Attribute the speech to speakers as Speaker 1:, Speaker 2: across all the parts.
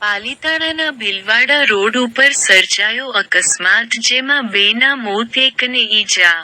Speaker 1: પાલીતાણાના Bhilwara road ઉપર સર્જાયો અકસ્માત જેમાં બેના મોત એકને ઈજા.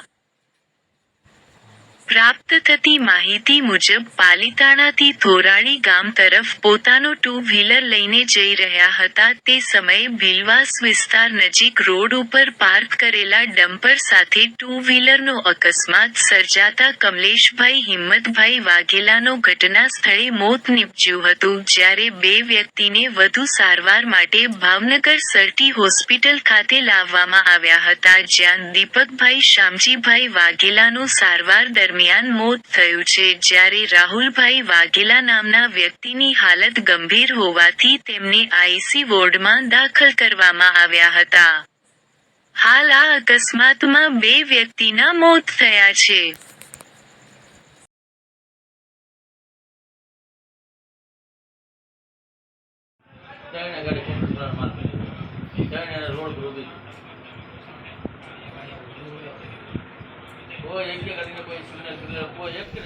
Speaker 1: પ્રાપ્ત થતી માહિતી મુજબ, પાલિતાણાથી થોરાળી ગામ તરફ પોતાનું ટુ વ્હીલર લઈને જઈ રહ્યા હતા. તે સમયે ભીલવાસ વિસ્તાર નજીક રોડ ઉપર પાર્ક કરેલા ડમ્પર સાથે ટુ વ્હીલરનો અકસ્માત સર્જાતા કમલેશભાઈ, હિંમતભાઈ વાઘેલાનો ઘટના સ્થળે મોત નીપજ્યું હતું. જ્યારે બે વ્યક્તિને વધુ સારવાર માટે ભાવનગર સરટી હોસ્પિટલ ખાતે લાવવામાં આવ્યા હતા. જ્યાં દીપકભાઈ શામજીભાઈ વાઘેલાનું સારવાર દરમિયાન મોત થયું છે. જ્યારે રાહુલભાઈ વાઘેલા નામના વ્યક્તિની હાલત ગંભીર હોવાથી તેમને આઈસી વોર્ડમાં દાખલ કરવામાં આવ્યા હતા. હાલ આ અકસ્માતમાં બે વ્યક્તિના મોત થયા છે.
Speaker 2: ત્રણે રોડ પર ઊભી છે. કોઈ એક કરીને કોઈ સિગ્નલ સિગ્નલ કોઈ એક કે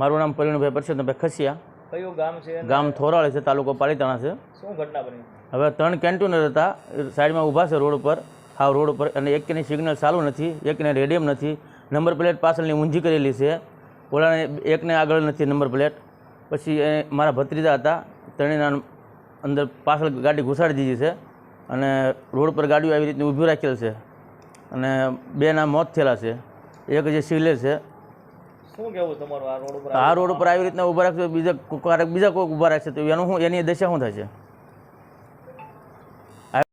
Speaker 3: મારું નામ પરિણભાઈ પરસોત્તમભાઈ ખસિયા.
Speaker 4: કયું ગામ છે
Speaker 3: ગામ થોરાળી છે તાલુકો પાલીતાણા છે.
Speaker 4: શું ઘટના બની?
Speaker 3: હવે ત્રણ કેન્ટુનર હતા સાઈડમાં ઊભા છે રોડ ઉપર હાવ રોડ ઉપર અને એકની સિગ્નલ ચાલુ નથી એકને રેડિયમ નથી નંબર પ્લેટ પાછળની ઊંઝી કરેલી છે. ઓલાને એકને આગળ નથી નંબર પ્લેટ પછી એ મારા ભત્રીજા હતા ત્રણેયના અંદર પાછળ ગાડી ઘુસાડી દીધી છે અને રોડ પર ગાડીઓ આવી રીતની ઊભી રાખેલ છે અને બેના મોત થયેલા છે. એક જે સિવિલે છે.
Speaker 4: શું કેવું તમારું આ રોડ ઉપર
Speaker 3: આવી રીતના ઊભા રાખશે બીજા બીજા કોઈ ઊભા રાખશે તો એનું શું એની દશા શું થશે?